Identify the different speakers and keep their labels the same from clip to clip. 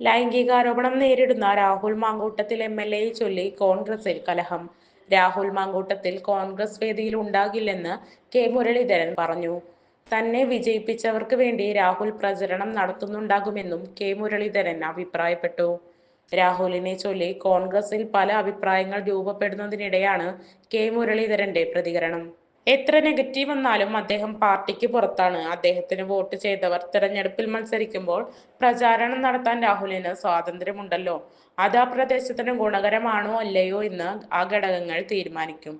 Speaker 1: ലൈംഗികാരോപണം നേരിടുന്ന Rahul Mamkootathil M L എയെ ചൊല്ലി കോൺഗ്രസിൽ കലഹം. രാഹുൽ മാങ്കൂട്ടത്തിൽ കോൺഗ്രസ് വേദിയിൽ ഉണ്ടാകില്ലെന്ന് കെ മുരളീധരൻ പറഞ്ഞു. തന്നെ വിജയിപ്പിച്ചവർക്ക് വേണ്ടി രാഹുൽ പ്രചരണം നടത്തുന്നുണ്ടാകുമെന്നും കെ മുരളീധരൻ അഭിപ്രായപ്പെട്ടു. രാഹുലിനെ ചൊല്ലി കോൺഗ്രസിൽ പല അഭിപ്രായങ്ങൾ രൂപപ്പെടുന്നതിനിടെയാണ് കെ മുരളീധരന്റെ പ്രതികരണം. എത്ര നെഗറ്റീവ് വന്നാലും അദ്ദേഹം പാർട്ടിക്ക് പുറത്താണ്. അദ്ദേഹത്തിന് വോട്ട് ചെയ്തവർ തെരഞ്ഞെടുപ്പിൽ മത്സരിക്കുമ്പോൾ പ്രചാരണം നടത്താൻ രാഹുലിന് സ്വാതന്ത്ര്യമുണ്ടല്ലോ. അത് ആ പ്രദേശത്തിന് ഗുണകരമാണോ അല്ലയോ എന്ന് ആ ഘടകങ്ങൾ തീരുമാനിക്കും.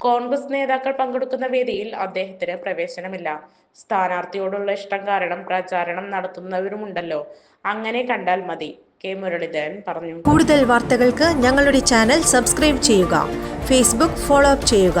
Speaker 1: കോൺഗ്രസ് നേതാക്കൾ പങ്കെടുക്കുന്ന വേദിയിൽ അദ്ദേഹത്തിന് പ്രവേശനമില്ല. സ്ഥാനാർത്ഥിയോടുള്ള ഇഷ്ടം കാരണം പ്രചാരണം നടത്തുന്നവരുമുണ്ടല്ലോ. അങ്ങനെ കണ്ടാൽ മതി. കെ മുരളീധരൻ പറഞ്ഞു.
Speaker 2: കൂടുതൽ വാർത്തകൾക്ക് ഞങ്ങളുടെ ചാനൽ സബ്സ്ക്രൈബ് ചെയ്യുക. ഫേസ്ബുക്ക് ഫോളോ അപ്പ് ചെയ്യുക.